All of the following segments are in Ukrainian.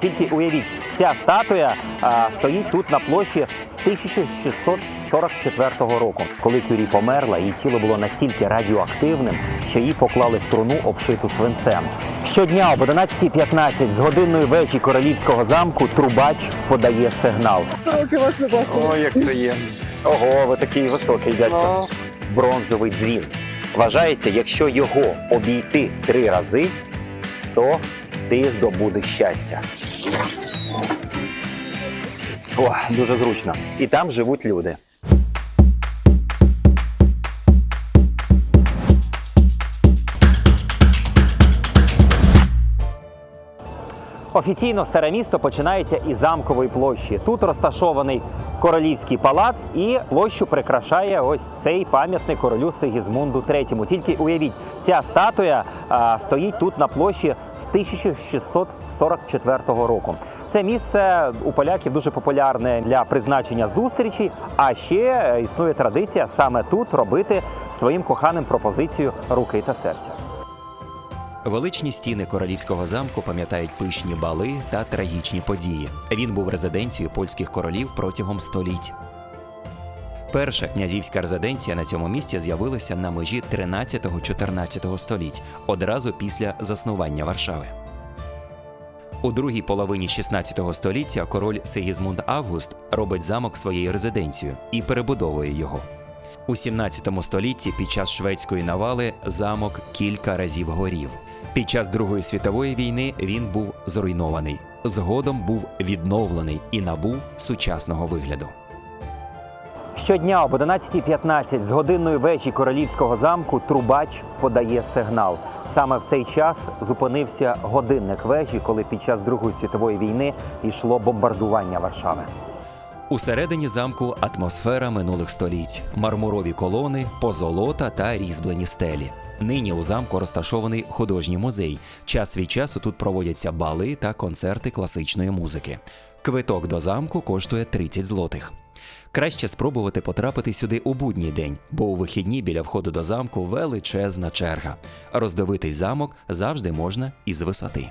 Тільки уявіть, ця статуя а, стоїть тут на площі з 1644 року. Коли Кюрі померла, її тіло було настільки радіоактивним, що її поклали в труну, обшиту свинцем. Щодня об 11.15 з годинної вежі королівського замку трубач подає сигнал. Роки вас не бачили. Ой, як приємно. Ого, ви такий високий дядько. Бронзовий дзвін. Вважається, якщо його обійти три рази, то ти здобудеш щастя. О, дуже зручно. І там живуть люди. Офіційно старе місто починається із замкової площі. Тут розташований королівський палац, і площу прикрашає ось цей пам'ятник королю Сигізмунду III. Тільки уявіть, ця статуя а, стоїть тут на площі з 1644 року. Це місце у поляків дуже популярне для призначення зустрічей. А ще існує традиція саме тут робити своїм коханим пропозицію руки та серця. Величні стіни королівського замку пам'ятають пишні бали та трагічні події. Він був резиденцією польських королів протягом століть. Перша князівська резиденція на цьому місці з'явилася на межі 13-14 століть, одразу після заснування Варшави. У другій половині 16 століття король Сигізмунд Август робить замок своєю резиденцією і перебудовує його. У 17 столітті під час шведської навали замок кілька разів горів. Під час Другої світової війни він був зруйнований. Згодом був відновлений і набув сучасного вигляду. Щодня об 11.15 з годинної вежі королівського замку трубач подає сигнал. Саме в цей час зупинився годинник вежі, коли під час Другої світової війни йшло бомбардування Варшави. Усередині замку атмосфера минулих століть, мармурові колони, позолота та різьблені стелі. Нині у замку розташований художній музей. Час від часу тут проводяться бали та концерти класичної музики. Квиток до замку коштує 30 злотих. Краще спробувати потрапити сюди у будній день, бо у вихідні біля входу до замку величезна черга. Роздивитись замок завжди можна із висоти.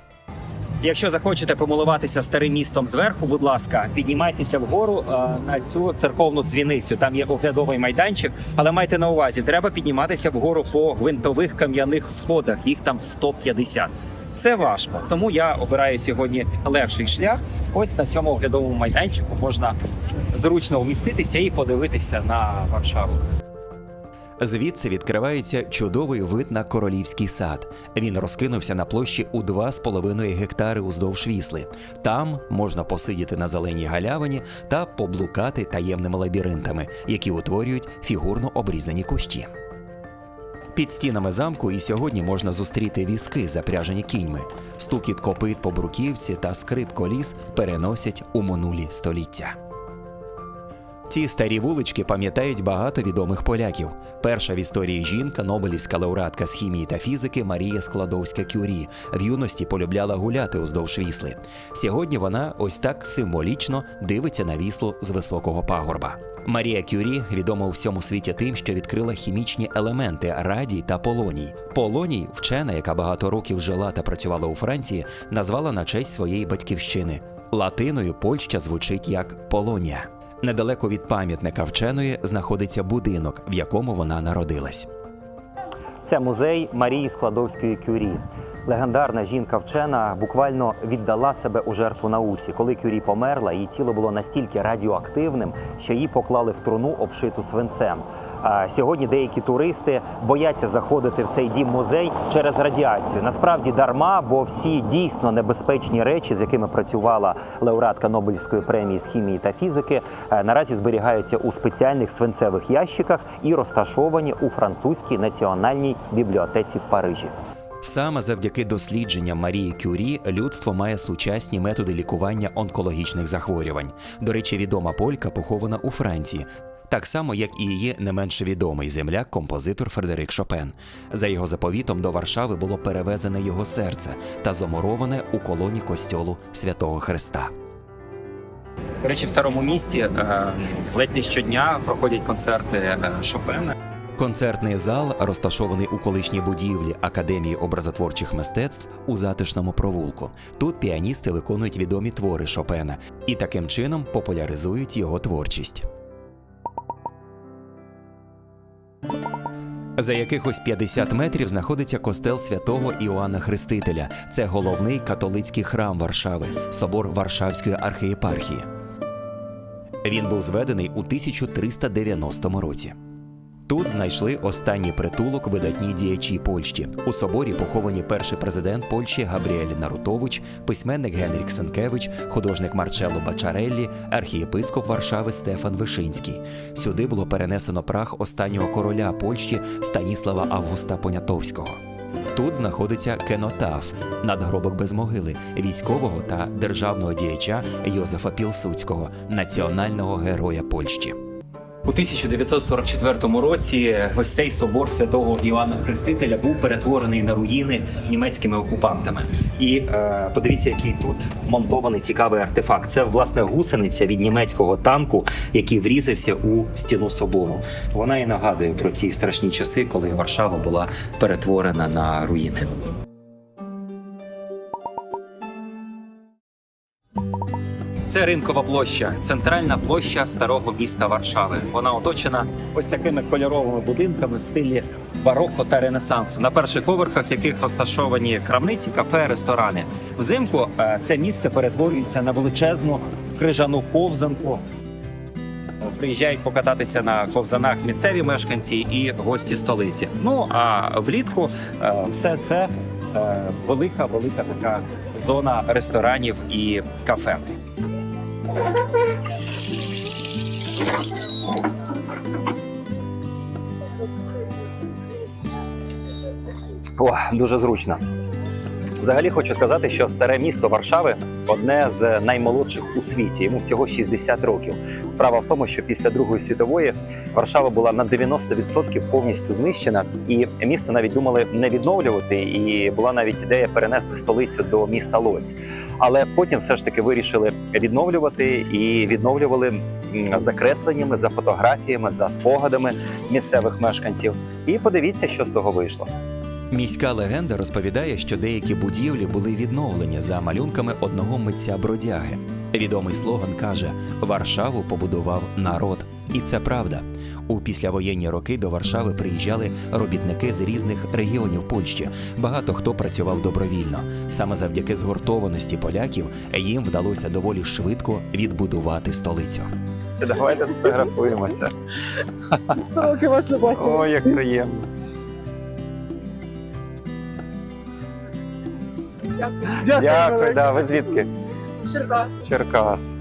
Якщо захочете помилуватися старим містом зверху, будь ласка, піднімайтеся вгору е, на цю церковну дзвіницю. Там є оглядовий майданчик, але майте на увазі, треба підніматися вгору по гвинтових кам'яних сходах. Їх там 150. Це важко, тому я обираю сьогодні легший шлях. Ось на цьому оглядовому майданчику можна зручно вміститися і подивитися на Варшаву. Звідси відкривається чудовий вид на королівський сад. Він розкинувся на площі у 2,5 гектари уздовж вісли. Там можна посидіти на зеленій галявині та поблукати таємними лабіринтами, які утворюють фігурно обрізані кущі. Під стінами замку і сьогодні можна зустріти візки, запряжені кіньми. Стукіт копит по бруківці та скрип коліс переносять у минулі століття. Ці старі вулички пам'ятають багато відомих поляків. Перша в історії жінка, Нобелівська лауреатка з хімії та фізики Марія Складовська Кюрі. В юності полюбляла гуляти уздовж вісли. Сьогодні вона ось так символічно дивиться на віслу з високого пагорба. Марія Кюрі відома у всьому світі тим, що відкрила хімічні елементи радій та полоній. Полоній, вчена, яка багато років жила та працювала у Франції, назвала на честь своєї батьківщини. Латиною Польща звучить як Полонія. Недалеко від пам'ятника вченої знаходиться будинок, в якому вона народилась. Це музей Марії Складовської Кюрі. Легендарна жінка-вчена буквально віддала себе у жертву науці. Коли Кюрі померла, її тіло було настільки радіоактивним, що її поклали в труну, обшиту свинцем. А сьогодні деякі туристи бояться заходити в цей дім музей через радіацію. Насправді дарма, бо всі дійсно небезпечні речі, з якими працювала лауреатка Нобелівської премії з хімії та фізики, е, наразі зберігаються у спеціальних свинцевих ящиках і розташовані у французькій національній бібліотеці в Парижі. Саме завдяки дослідженням Марії Кюрі людство має сучасні методи лікування онкологічних захворювань. До речі, відома полька похована у Франції. Так само, як і її не менше відомий земляк, композитор Фредерик Шопен. За його заповітом до Варшави було перевезене його серце та замуроване у колоні костьолу святого Христа. До речі, в старому місті е, ледь не щодня проходять концерти е, Шопена. Концертний зал розташований у колишній будівлі Академії образотворчих мистецтв у затишному провулку. Тут піаністи виконують відомі твори Шопена і таким чином популяризують його творчість. За якихось 50 метрів знаходиться костел святого Іоанна Хрестителя. Це головний католицький храм Варшави, собор Варшавської архієпархії. Він був зведений у 1390 році. Тут знайшли останній притулок видатні діячі Польщі. У соборі поховані перший президент Польщі Габріель Нарутович, письменник Генрік Сенкевич, художник Марчелло Бачареллі, архієпископ Варшави Стефан Вишинський. Сюди було перенесено прах останнього короля Польщі Станіслава Августа Понятовського. Тут знаходиться кенотаф надгробок без могили військового та державного діяча Йозефа Пілсуцького, національного героя Польщі. У 1944 році ось цей собор святого Іоанна Хрестителя був перетворений на руїни німецькими окупантами. І е, подивіться, який тут вмонтований цікавий артефакт. Це власне гусениця від німецького танку, який врізався у стіну собору. Вона і нагадує про ті страшні часи, коли Варшава була перетворена на руїни. Це ринкова площа, центральна площа старого міста Варшави. Вона оточена ось такими кольоровими будинками в стилі бароко та ренесансу, на перших поверхах яких розташовані крамниці, кафе, ресторани. Взимку е, це місце перетворюється на величезну крижану ковзанку. Приїжджають покататися на ковзанах місцеві мешканці і гості столиці. Ну а влітку е, все це е, велика, велика така зона ресторанів і кафе. О, дуже зручно. Взагалі хочу сказати, що старе місто Варшави одне з наймолодших у світі. Йому всього 60 років. Справа в тому, що після Другої світової Варшава була на 90% повністю знищена, і місто навіть думали не відновлювати. І була навіть ідея перенести столицю до міста Лоць. Але потім все ж таки вирішили відновлювати і відновлювали за кресленнями, за фотографіями, за спогадами місцевих мешканців. І подивіться, що з того вийшло. Міська легенда розповідає, що деякі будівлі були відновлені за малюнками одного митця бродяги. Відомий слоган каже: Варшаву побудував народ. І це правда. У післявоєнні роки до Варшави приїжджали робітники з різних регіонів Польщі. Багато хто працював добровільно. Саме завдяки згуртованості поляків їм вдалося доволі швидко відбудувати столицю. Давайте сфотографуємося. Сто років вас не бачила. Ой, як приємно. Дякую. Дякую, да. Ви звідки? Черкас. Черкас.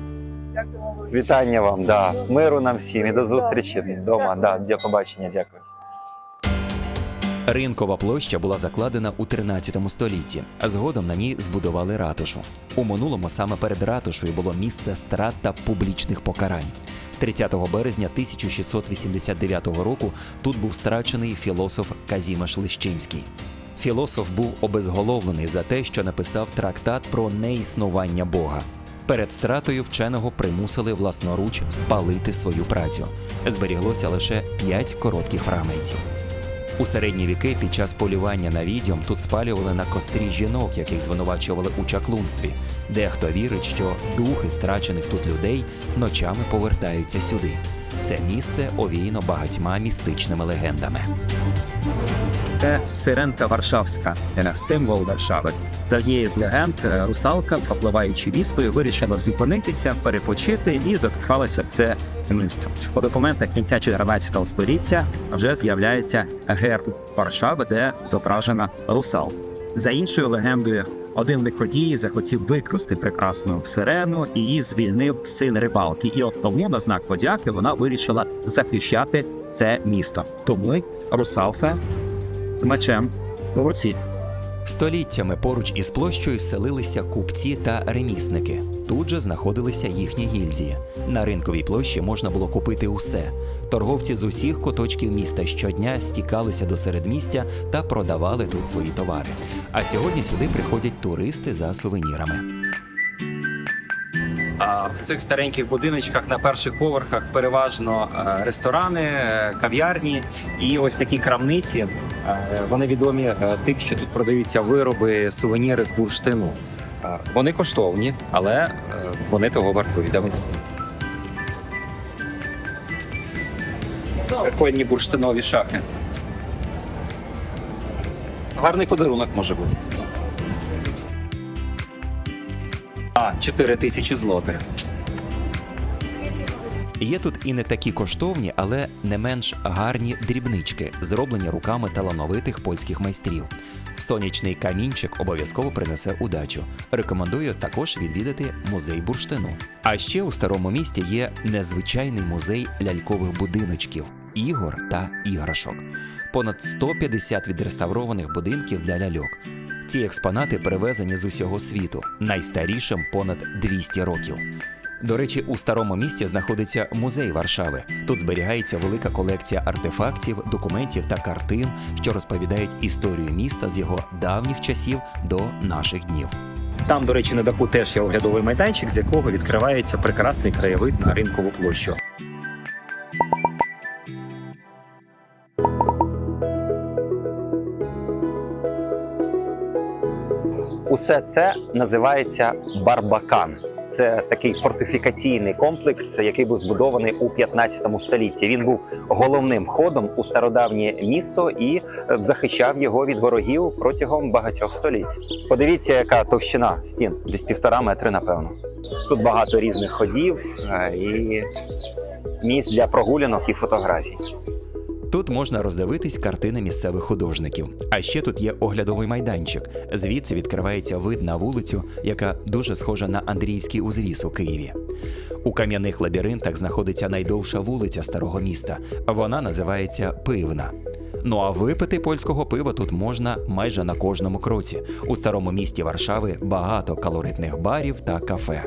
Дякую Вітання вам, да. Миру нам всім і до зустрічі вдома. Да, до побачення, дякую. Ринкова площа була закладена у 13 столітті, а згодом на ній збудували ратушу. У минулому саме перед ратушею було місце страт та публічних покарань. 30 березня 1689 року тут був страчений філософ Казімеш Лищинський. Філософ був обезголовлений за те, що написав трактат про неіснування Бога. Перед стратою вченого примусили власноруч спалити свою працю. Зберіглося лише п'ять коротких фрагментів. У середні віки під час полювання на відьом тут спалювали на кострі жінок, яких звинувачували у чаклунстві. Дехто вірить, що духи страчених тут людей ночами повертаються сюди. Це місце овіяно багатьма містичними легендами. Це сиренка Варшавська, е, символ Варшави. За однією з легенд, е, русалка, попливаючи віспою, вирішила зупинитися, перепочити і закохалася в це місто. По документах кінця 14 століття вже з'являється герб Варшави, де зображена русалка. За іншою легендою, один лиходій захотів викрасти прекрасну сирену і її звільнив син рибалки. І от тому на знак подяки вона вирішила захищати це місто. Тому русалка з мечем у руці. Століттями поруч із площею селилися купці та ремісники. Тут же знаходилися їхні гільдії. На ринковій площі можна було купити усе. Торговці з усіх куточків міста щодня стікалися до середмістя та продавали тут свої товари. А сьогодні сюди приходять туристи за сувенірами. В цих стареньких будиночках на перших поверхах переважно е, ресторани, е, кав'ярні і ось такі крамниці. Е, Вони відомі тим, що тут продаються вироби, сувеніри з бурштину. Вони коштовні, але вони того вартують. Прикольні бурштинові шахи. Гарний подарунок може бути. А, 4 тисячі злотих. Є тут і не такі коштовні, але не менш гарні дрібнички, зроблені руками талановитих польських майстрів. Сонячний камінчик обов'язково принесе удачу. Рекомендую також відвідати музей бурштину. А ще у старому місті є незвичайний музей лялькових будиночків, ігор та іграшок. Понад 150 відреставрованих будинків для ляльок. Ці експонати перевезені з усього світу, найстарішим понад 200 років. До речі, у старому місті знаходиться музей Варшави. Тут зберігається велика колекція артефактів, документів та картин, що розповідають історію міста з його давніх часів до наших днів. Там, до речі, на даху теж є оглядовий майданчик, з якого відкривається прекрасний краєвид на ринкову площу. Усе це називається Барбакан. Це такий фортифікаційний комплекс, який був збудований у 15 столітті. Він був головним входом у стародавнє місто і е, захищав його від ворогів протягом багатьох століть. Подивіться, яка товщина стін, десь півтора метри, напевно. Тут багато різних ходів е, і місць для прогулянок і фотографій. Тут можна роздивитись картини місцевих художників. А ще тут є оглядовий майданчик. Звідси відкривається вид на вулицю, яка дуже схожа на Андріївський узвіс у Києві. У кам'яних лабіринтах знаходиться найдовша вулиця старого міста. Вона називається Пивна. Ну а випити польського пива тут можна майже на кожному кроці. У старому місті Варшави багато калоритних барів та кафе.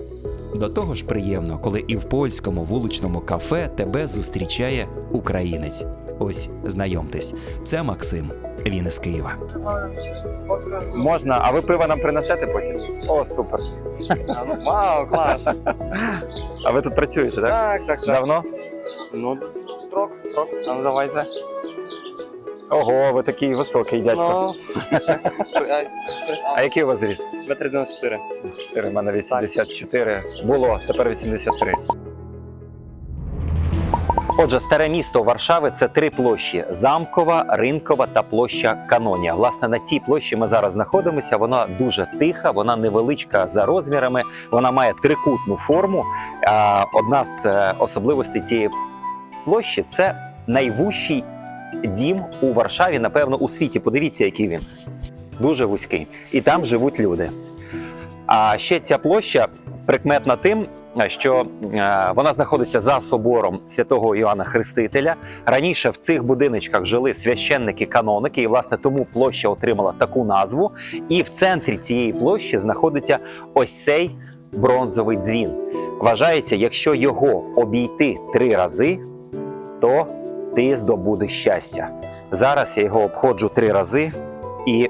До того ж приємно, коли і в польському вуличному кафе тебе зустрічає українець. Ось знайомтесь, це Максим. Він із Києва. Можна, а ви пиво нам принесете потім? О, супер. Вау, клас! А ви тут працюєте, так? Так, так, так. Давно? Ну, строк, строк. А ну давайте. Ого, ви такий високий дядько. Ну, А який у вас зріст? метр 94. 4, в мене 84. Було, тепер 83. Отже, старе місто Варшави це три площі: замкова, ринкова та площа Канонія. Власне, на цій площі ми зараз знаходимося. Вона дуже тиха, вона невеличка за розмірами, вона має трикутну форму. Одна з е, особливостей цієї площі це найвужчий дім у Варшаві, напевно, у світі. Подивіться, який він. Дуже вузький. І там живуть люди. А ще ця площа прикметна тим, що е, вона знаходиться за собором святого Іоанна Хрестителя. Раніше в цих будиночках жили священники-каноники, і власне тому площа отримала таку назву. І в центрі цієї площі знаходиться ось цей бронзовий дзвін. Вважається, якщо його обійти три рази, то ти здобудеш щастя. Зараз я його обходжу три рази і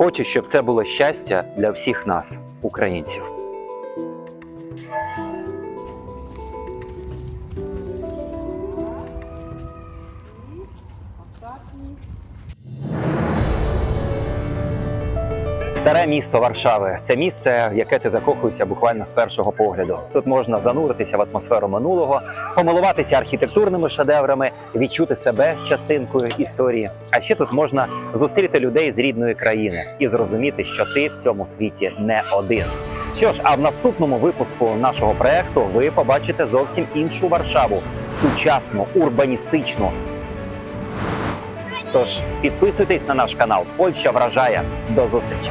Хочу, щоб це було щастя для всіх нас, українців. Старе місто Варшави це місце, в яке ти закохуєшся буквально з першого погляду. Тут можна зануритися в атмосферу минулого, помилуватися архітектурними шедеврами, відчути себе частинкою історії. А ще тут можна зустріти людей з рідної країни і зрозуміти, що ти в цьому світі не один. Що ж, а в наступному випуску нашого проекту ви побачите зовсім іншу Варшаву сучасну, урбаністичну. Тож підписуйтесь на наш канал. Польща вражає. До зустрічі!